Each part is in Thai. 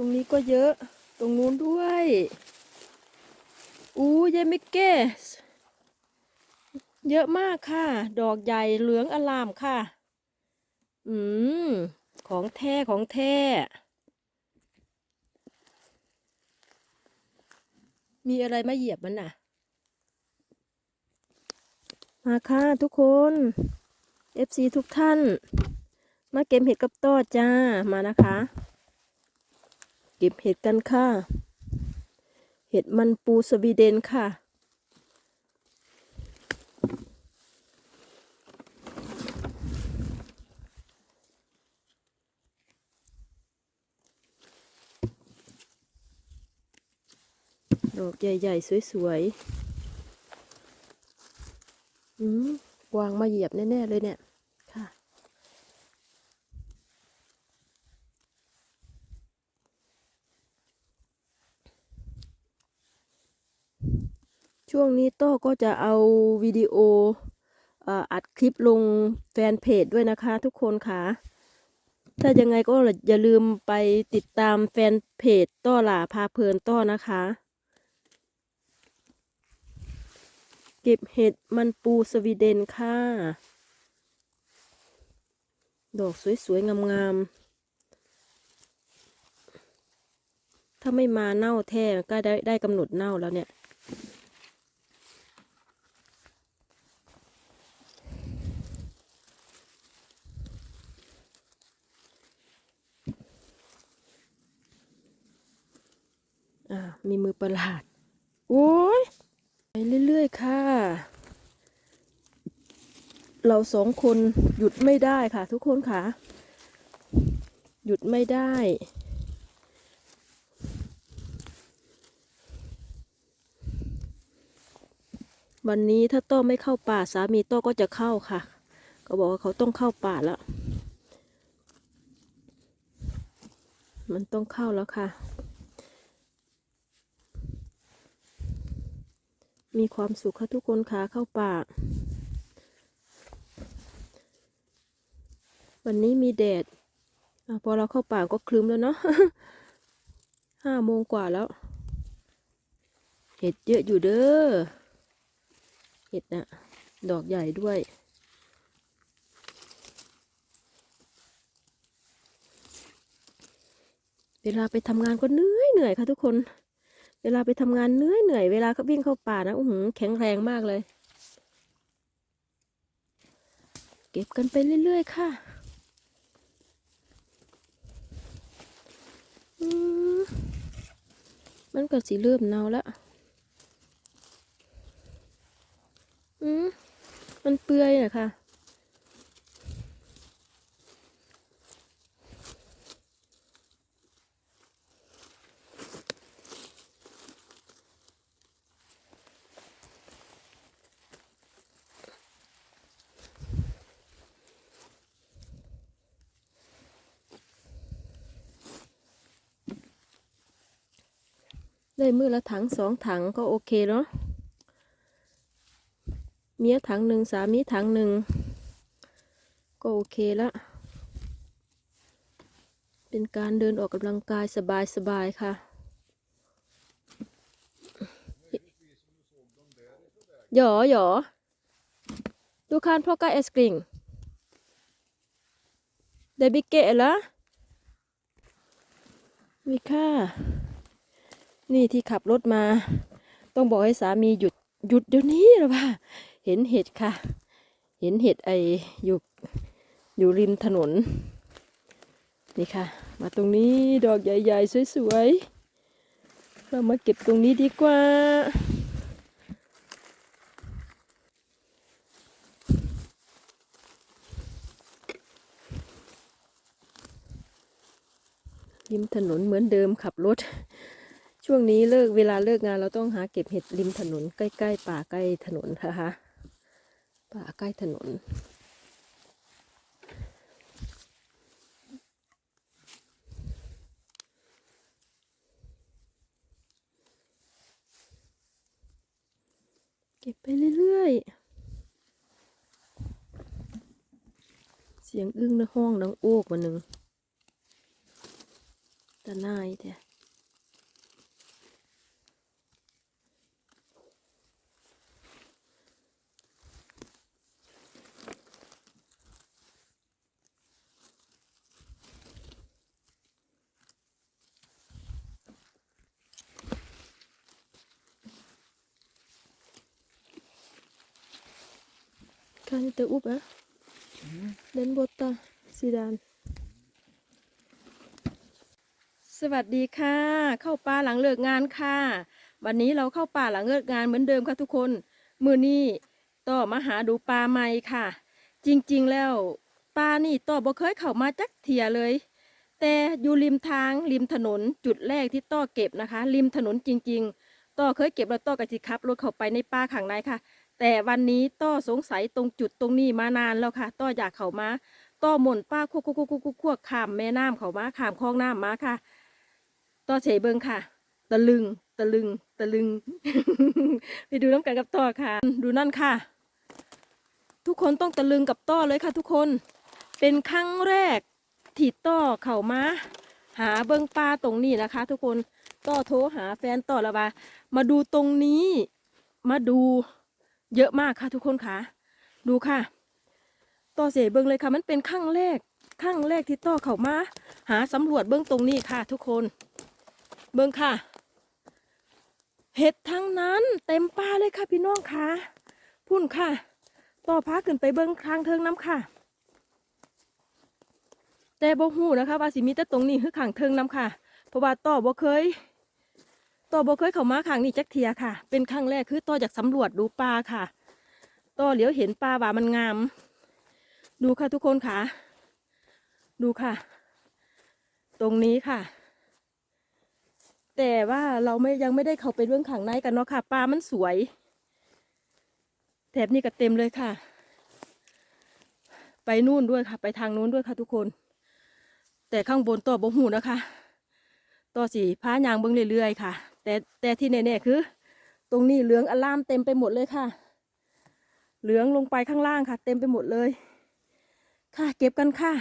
รงนี้ก็เยอะ ตรงนู้นด้วย อู้ยายมิกเกสเยอะมากค่ะ ดอกใหญ่เหลืองอลามค่ะ อืม ของแท้ของแท้ มีอะไรมาเหยียบมันน่ะ มาค่ะทุกคน FC ทุกท่าน มาเก็บเห็ดกับต้อจ้า มานะคะ เก็บเห็ดกันค่ะ เห็ดมันปูสวีเดนค่ะ ดอกใหญ่ๆ สวยๆ อืมกวางมาเหยียบแน่ ๆ เลยเนี่ย ค่ะ ช่วงนี้โต้ก็จะเอาวิดีโออัดคลิปลงแฟนเพจด้วยนะคะ ทุกคนค่ะ ถ้ายังไงก็อย่าลืมไปติดตามแฟนเพจต้อหล่าพาเพลินต้อนะคะ เก็บเห็ดมันปูสวีเดนค่ะ ดอกสวยๆ งามๆ ถ้าไม่มาเน่าแท้ก็ได้ได้กำหนดเน่าแล้วเนี่ย อ่ามีมือประหลาด โอ้ยไปเรื่อยๆ ค่ะ เราสองคนหยุดไม่ได้ค่ะ ทุกคนค่ะ หยุดไม่ได้ วันนี้ถ้าโต้ไม่เข้าป่าสามีโต้ก็จะเข้าค่ะ ก็บอกว่าเขาต้องเข้าป่าแล้วมันต้องเข้าแล้วค่ะ มีความสุขค่ะทุกคนค่ะเข้าป่าวันนี้มีแดดอพอเราเข้าป่าก็คลึ้มแล้วเนาะห้าโมงกว่าแล้ว เห็ดเยอะอยู่เด้อ เห็ดนะดอกใหญ่ด้วย เวลาไปทำงานก็เหนื่อยเหนื่อยค่ะทุกคน เวลาไปทำงานเหนื่อยเหนื่อยเวลาเขาวิ่งเข้าป่านะอื้อหือแข็งแรงมากเลย เก็บกันไปเรื่อยๆค่ะมันก็สีเริ่มเน่าแล้วอืมมันเปื่อยนะคะ ได้มือละถังสองถังก็โอเคเนาะเมียถังหนึ่งสามีถังหนึ่งก็โอเคละเป็นการเดินออกกำลังกายสบายๆค่ะ Ja, ja. Du kan plocka älskling. Det är mycket eller? มีค่ะ นี่ที่ขับรถมา ต้องบอกให้สามีหยุดหยุดเดี๋ยวนี้หรอว่า เห็นเห็ดค่ะ เห็นเห็ดไออยู่อยู่ริมถนน นี่ค่ะ มาตรงนี้ดอกใหญ่ๆสวยๆ เรามาเก็บตรงนี้ดีกว่า ริมถนนเหมือนเดิมขับรถ ช่วงนี้เลิกเวลาเลิกงานเราต้องหาเก็บเห็ดริมถนนใกล้ๆป่าใกล้ถนนนะคะป่าใกล้ถนน เก็บไปเรื่อยๆ เสียงอึ้งในห้องดังโอกมาหนึ่งตตะนายแท้ kan inte upp eh? den borta sidan สวัสดีค่ะ เข้าป่าหลังเลิกงานค่ะ วันนี้เราเข้าป่าหลังเลิกงานเหมือนเดิมค่ะทุกคน มือนี้ต่อมาหาดูปลาใหม่ค่ะ จริงๆแล้วปลานี่ต่อบ่เคยเข้ามาจักเทียเลย แต่อยู่ริมทางริมถนนจุดแรกที่ต่อเก็บนะคะ ริมถนนจริง ๆ ต่อเคยเก็บแล้วต่อกระจิขับรถเข้าไปในป่าข้างในค่ะ แต่วันนี้ต่อสงสัยตรงจุดตรงนี้มานานแล้วค่ะต่ออยากเขามาต่อหม่นป้าควกควกควกควกควกขามแม่น้ำเขามาขามคลองน้ำมาค่ะต่อเฉยเบิงค่ะ ตะลึง ตะลึง ตะลึง ไปดูน้ำกันกับต่อค่ะ ดูนั่นค่ะ ทุกคนต้องตะลึงกับต่อเลยค่ะ ทุกคน เป็นครั้งแรกที่ต่อเขามาหาเบิงปลาตรงนี้นะคะ ทุกคนต่อโทรหาแฟนต่อและว่ามาดูตรงนี้ มาดู เยอะมากค่ะทุกคนค่ะ ดูค่ะ ต่อเสียเบิงเลยค่ะ มันเป็นครั้งแรกครั้งแรกที่ต่อเข้ามา หาสำรวจเบื้องตรงนี้ค่ะ ทุกคน เบื้องค่ะ เห็ดทั้งนั้นเต็มป่าเลยค่ะพี่น้องค่ะ พุ่นค่ะ ต่อพาขึ้นไปเบื้องทางเทิงน้ำค่ะ แต่บ่ฮู้นะคะว่าสิมีแต่ตรงนี้คือขังเทิงน้ำค่ะ เพราะว่าต่อบ่เคย ต่อบ่เคยเข้ามาขังนี่จักเทียค่ะ เป็นครั้งแรกคือต่อจากสำรวจดูปลาค่ะ ต่อเหลียวเห็นปลาว่ามันงาม ดูค่ะทุกคนค่ะ ดูค่ะ ตรงนี้ค่ะ แต่ว่าเราไม่ยังไม่ได้เข้าไปเรื่องขังในกันเนาะค่ะ ปลามันสวย แถบนี้ก็เต็มเลยค่ะ ไปนู่นด้วยค่ะ ไปทางนู้นด้วยค่ะทุกคน แต่ข้างบนต่อบ่หูนะคะ ต่อสีพายางเบิ้งเรื่อยๆค่ะ แต่แต่ที่แน่ๆคือ ตรงนี้เหลืองอลามเต็มไปหมดเลยค่ะ เหลืองลงไปข้างล่างค่ะ เต็มไปหมดเลย ค่ะ เก็บกันค่ะ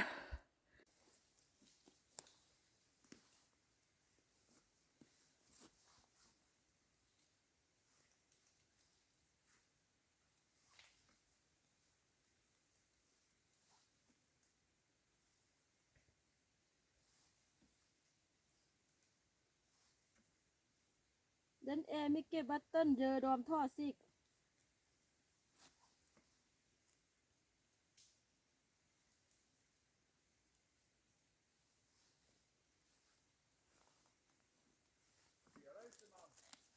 นแอร์มิกเก้บัตเติ้ลเยอดอมท่อซิก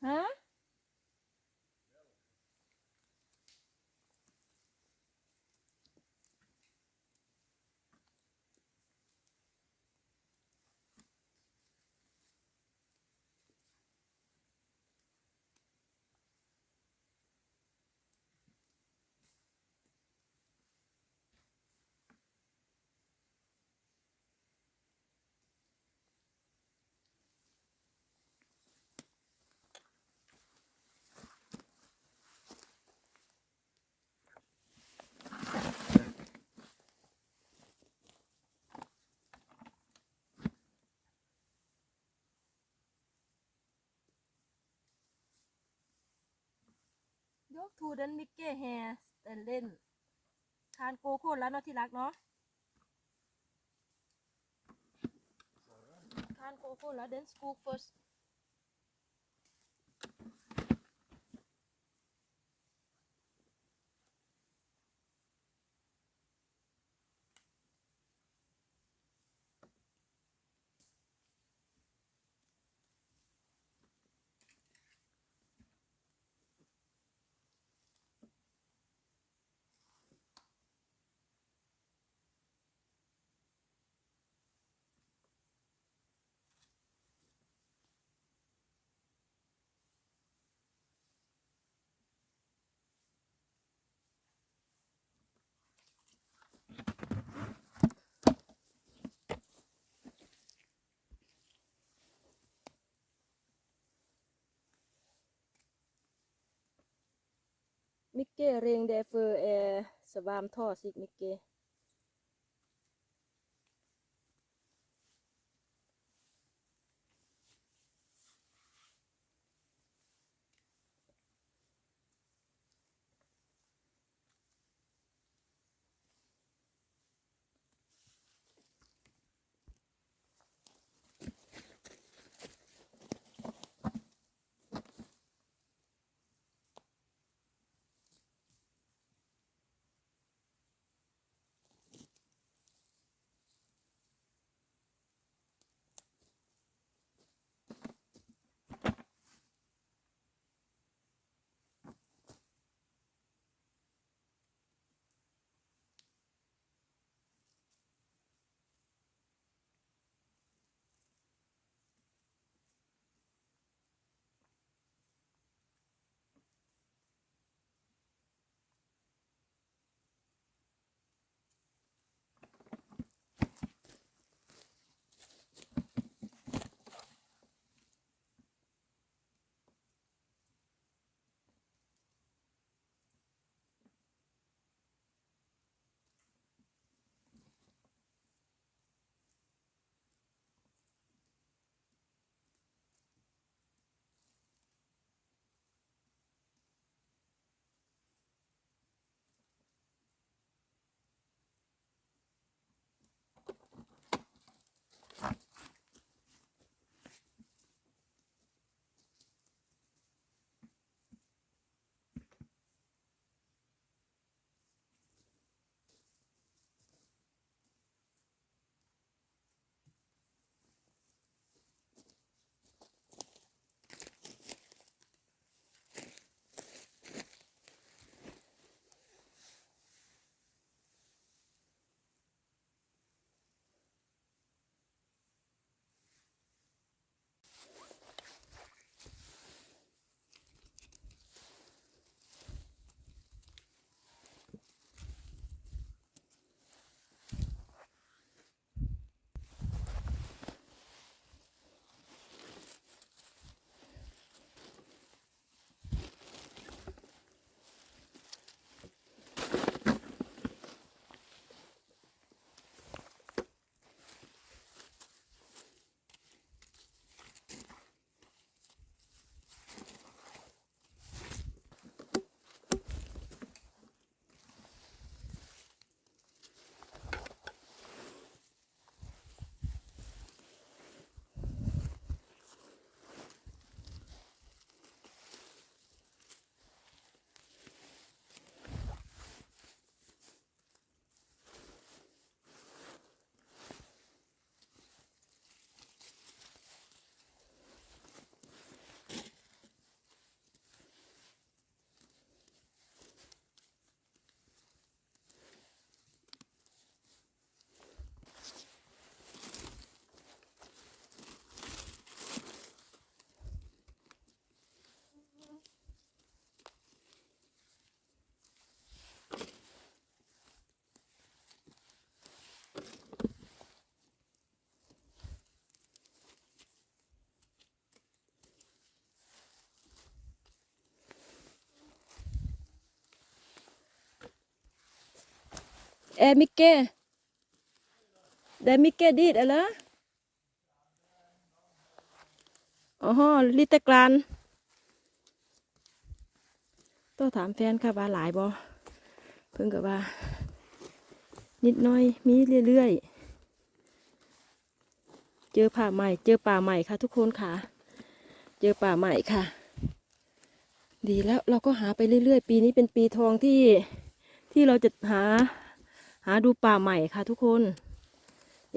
ฮะ ยกทูเดนมิกเก้แฮร์สเล่นทานโกโค่แล้วเนาะที่รักเนาะทานโกโค่แล้วเดนสกูเฟิร์ส มิกเก้เรียงเดเฟอร์แอร์สวามท่อซิกมิกเก้ è mycket. Det är mycket dit, eller? Jaha, lite grann. ต้องถามแฟนค่ะว่าหลายบ่เพิ่งกับว่า นิดน้อยมีเรื่อยๆ เจอป่าใหม่ เจอป่าใหม่ค่ะ ทุกคนค่ะ เจอป่าใหม่ค่ะ ดีแล้วเราก็หาไปเรื่อยๆ ปีนี้เป็นปีทองที่ที่เราจะหา หาดูป่าใหม่ค่ะทุกคน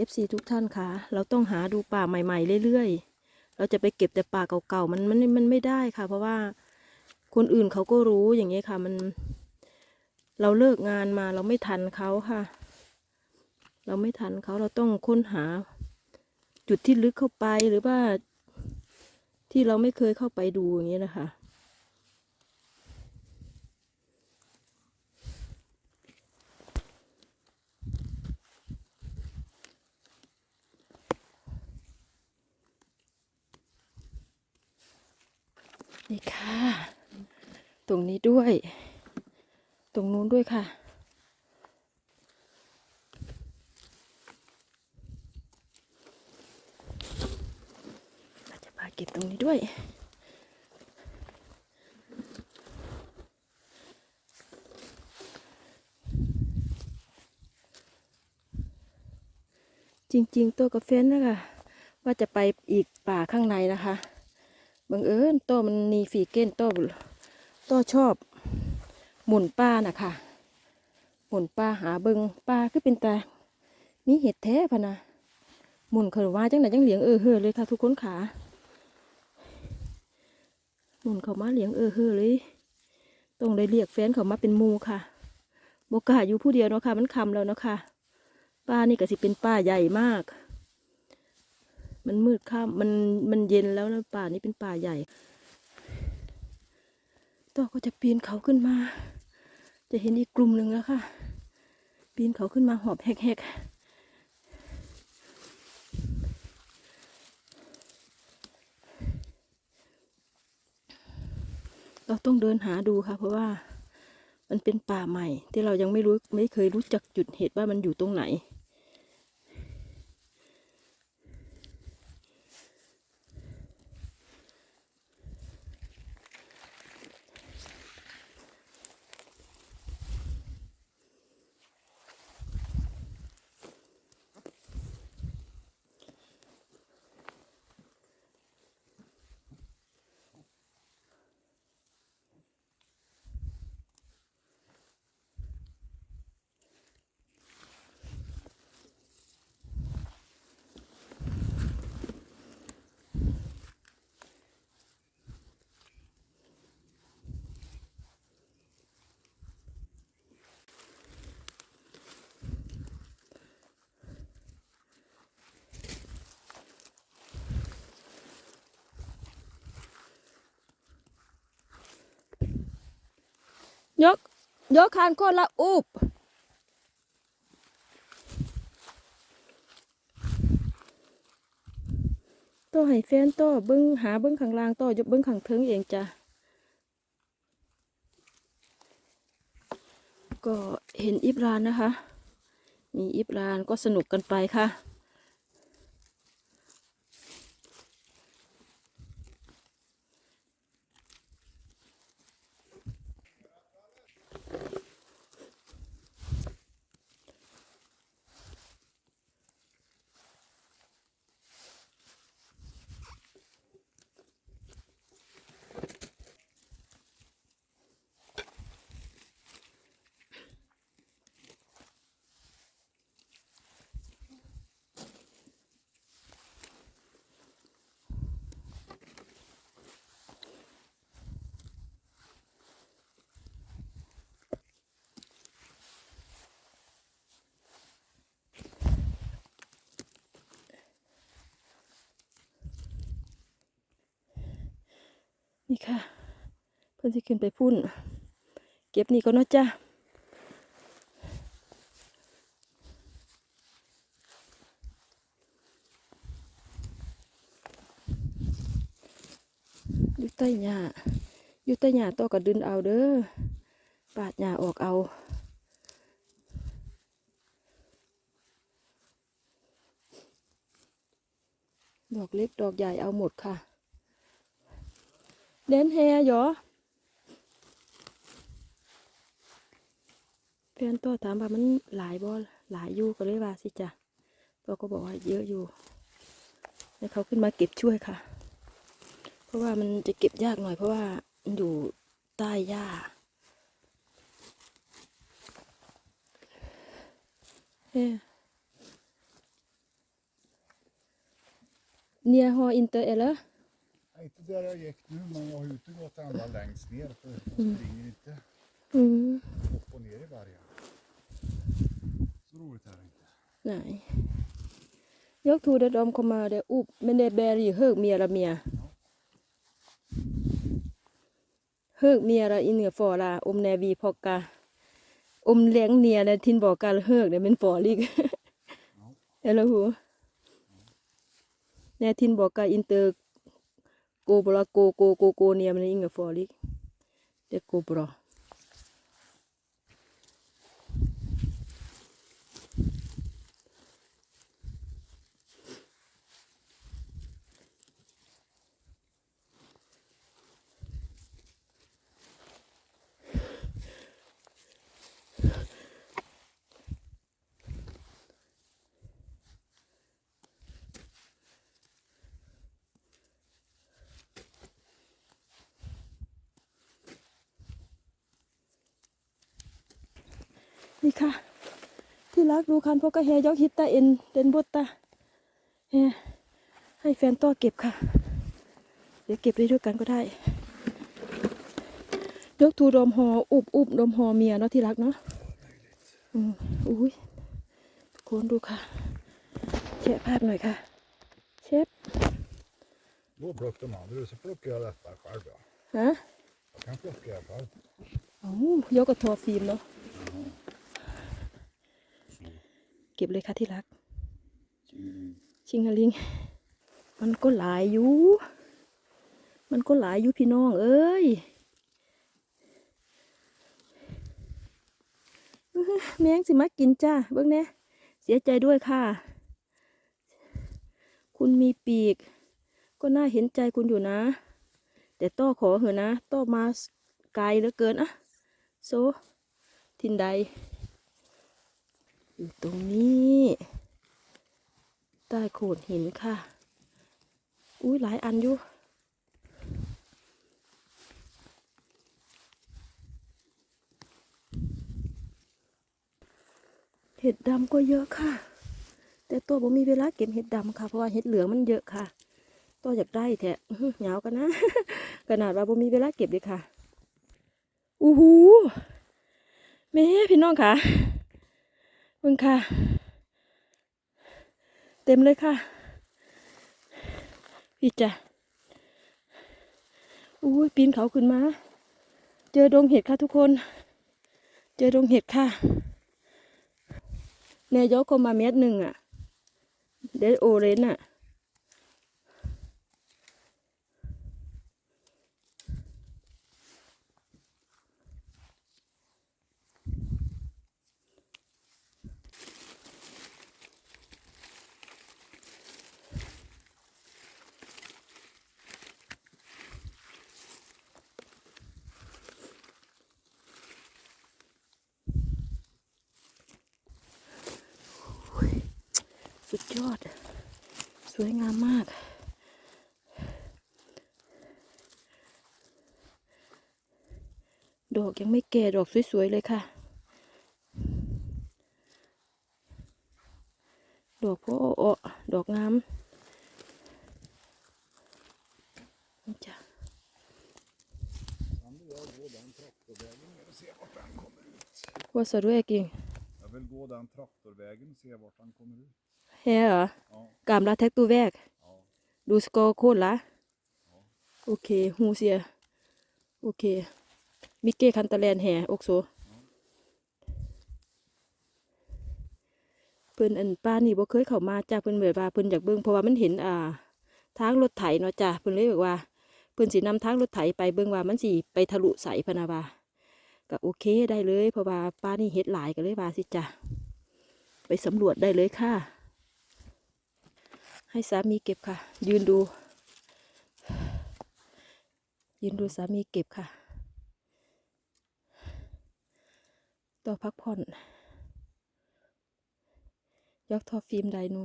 FC ทุกท่านค่ะ เราต้องหาดูป่าใหม่ ๆ เรื่อยๆ เราจะไปเก็บแต่ป่าเก่าๆ มันมันมันไม่ได้ค่ะ เพราะว่าคนอื่นเขาก็รู้อย่างเงี้ยค่ะ มัน เราเลิกงานมาเราไม่ทันเขาค่ะ เราไม่ทันเขาเราต้องค้นหา จุดที่ลึกเข้าไปหรือว่าที่เราไม่เคยเข้าไปดูอย่างเงี้ยนะคะ นี่ค่ะ ตรงนี้ ด้วย ตรงนู้นด้วยค่ะ เราจะพาเก็บตรงนี้ด้วยจริงๆ ตัวกาแฟนะคะว่าจะไปอีกป่าข้างในนะคะ บังเอิญโต้มันมีฝีเก้นโต้โต้ชอบ หมุนป้านะคะหมุนป้าหาเบิงป้าคือเป็นตามีเห็ดแท้พะนะหมุนเขาว่าจังไหนจังเหลียงเออเฮอเลยค่ะ ทุกคนขาหมุนเขามาเหลียงเออเฮอเลยต้องได้เรียกแฟนเขามาเป็นมูค่ะบกาอยู่ผู้เดียวเนาะค่ะ มันคำแล้วเนาะค่ะป้านี่ก็สิเป็นป้าใหญ่มาก มันมืดค่ำมันมันเย็นแล้วนะป่านี้เป็นป่าใหญ่ ต่อก็จะปีนเขาขึ้นมา จะเห็นอีกกลุ่มหนึ่งแล้วค่ะ ปีนเขาขึ้นมาหอบแหกๆ เราต้องเดินหาดูค่ะ เพราะว่ามันเป็นป่าใหม่ ที่เรายังไม่รู้ไม่เคยรู้จักจุดเหตุว่ามันอยู่ตรงไหน ยก ยกคานคนละอุบต่อให้แฟนต่อเบิ้งหาเบิ้งข้างล่างต่อยกเบิ้งข้างเทิงเองจ้ะก็เห็นอิบรานนะคะ มีอิบรานก็สนุกกันไปค่ะี่ค่ะ เพื่อนที่ขึ้นไปพุ่น เก็บนี่ก็นะจ้ายู่ใต้หญ้ายู่ใต้หญ้าตัวก็ดึงเอาเด้อปาดหญ้าออกเอาดอกเล็กดอกใหญ่เอาหมดค่ะ เดนแฮหยอแฟนตัวถามว่ามันหลายบ่หลายอยู่ก็เลยว่าสิจ้ะตัวก็บอกว่าเยอะอยู่ ให้เขาขึ้นมาเก็บช่วยค่ะ เพราะว่ามันจะเก็บยากหน่อยเพราะว่ามันอยู่ใต้หญ้าเฮ้เนียฮออินเตอร์เอเลอ Nej, Inte där jag gick nu, men jag har utegått ända längst ner för jag springer inte อืม upp och ner i bergen. Så roligt är det inte. Nej. Jag tror att de kommer där upp, men det bär ju hög mera mer. Hög mera i ner fara om när vi plockar. Om länge ner när tin bakar hög det men farlig. Eller hur? När tin bakar inte โกบลาโกโกโกโกเนี่ยมันอิงกับฟอริกเด็กกูบลา ค่ะ ที่รักดูคันพวกกระแฮยอกฮิตตาเอ็นเดนบตตาแฮให้แฟนต่อเก็บค่ะ เดี๋ยวเก็บได้ด้วยกันก็ได้ยกทูดมหออุบอุบดมหอเมียเนาะที่รักเนาะอืมอุ้ยทุกคนดูค่ะแชะภาพหน่อยค่ะ เชฟ Gå och plocka de andra så plockar jag detta själv. Ja. ฮะ Jag kan plocka det själv. โอ้ยกกระทอฟิล์มเนาะเก็บเลยค่ะที่รัก ชิงฮาลิง มันก็หลายอยู่ มันก็หลายอยู่พี่น้องเอ้ยอื้อหือแมงสิมากินจ้าเบิ่งแน่เสียใจด้วยค่ะ คุณมีปีก ก็น่าเห็นใจคุณอยู่นะ แต่ต้อขอเหอะนะ ต้อมาไกลเหลือเกินอะโซ ทินใด อยู่ตรงนี้ ใต้โขดหินค่ะ อุ้ยหลายอันอยู่เห็ดดำก็เยอะค่ะ แต่ตัวผมมีเวลาเก็บเห็ดดำค่ะ เพราะว่าเห็ดเหลืองมันเยอะค่ะ ตัวอยากได้แท้อื้อหือเหงากันนะ ขนาดว่าผมมีเวลาเก็บเลยค่ะอู้หูแม่พี่น้องค่ะ บิ่งค่ะ เต็มเลยค่ะ พี่จ้ะอุ้ยปีนเขาขึ้นมา เจอดงเห็ดค่ะทุกคน เจอดงเห็ดค่ะแนยกกมาเม็ดหนึ่งอะ เดดโอเรนอะ อด สวยงามมาก ดอกยังไม่แก่ดอกสวยๆเลยค่ะ ดอกพ่ออ้อดอกงามนี่จ้ะ Kan du jag gå den traktorvägen ner och se vart den kommer ut? Vad sa du Eking? Jag vill gå den traktorvägen och se vart den kommer ut. Här då? Ja, Gamla traktorväg? ja. Du ska kolla? Okej, hon ser. Okej. Mycket kan ta län här också. เพิ่นอันป้านี่บ่เคยเข้ามาจ้าเพิ่นแบบว่าเพิ่นอยากเบิ่งเพราะว่ามันเห็นอ่า ทางรถไถเนาะจ้าเพิ่นเลยบอกว่าเพิ่นสินำทางรถไถไปเบิ่งว่ามันสิไปทะลุใสพนาว่าก็โอเคได้เลยเพราะว่าป้านี่เฮ็ดหลายก็เลยว่าสิจ้าไปสำรวจได้เลยค่ะ ให้สามีเก็บค่ะ ยืนดู ยืนดูสามีเก็บค่ะ ต่อพักผ่อนยกทอฟิล์มไดโน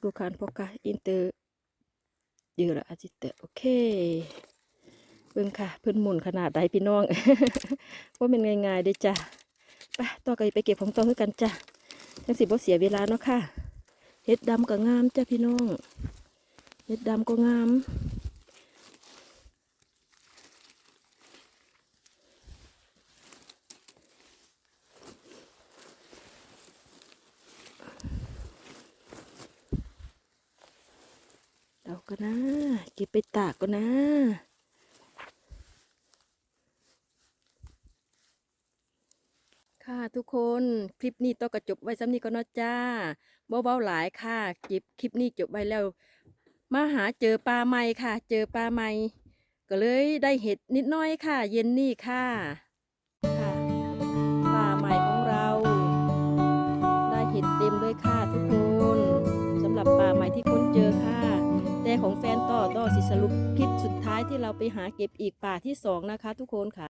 ดูคานพกะอินเตอร์เยอะละอาจิตเตอร์โอเคเบิ่งค่ะเพิ่อนหมุนขนาดใดพี่น้องว่าเป็นง่ายๆเด้จ้ะไปต่อกันไปเก็บของต่อคือกันจ้ะทั้งสิบ่เสียเวลาเนาะค่ะ เห็ดดำก็งามจ้ะพี่น้อง เห็ดดำก็งามเราก็นะ เก็บไปตากก็นะ ค่ะทุกคนคลิปนี้ต้องกระจบไว้ซ้ำนี้ก็นาะจ้าเบาๆหลายค่ะเก็บคลิปนี้จบไว้แล้ว มาหาเจอปลาใหม่ค่ะ เจอปลาใหม่ก็เลยได้เห็ดนิดน้อยค่ะ เย็นนี่ค่ะค่ะปลาใหม่ของเรา ได้เห็ดเต็มเลยค่ะทุกคนสำหรับปลาใหม่ที่ค้นเจอค่ะ แต่ของแฟนต่อต่อสิสรุปคลิปสุดท้ายที่เราไปหาเก็บอีกป่าที่สองนะคะ ทุกคนค่ะ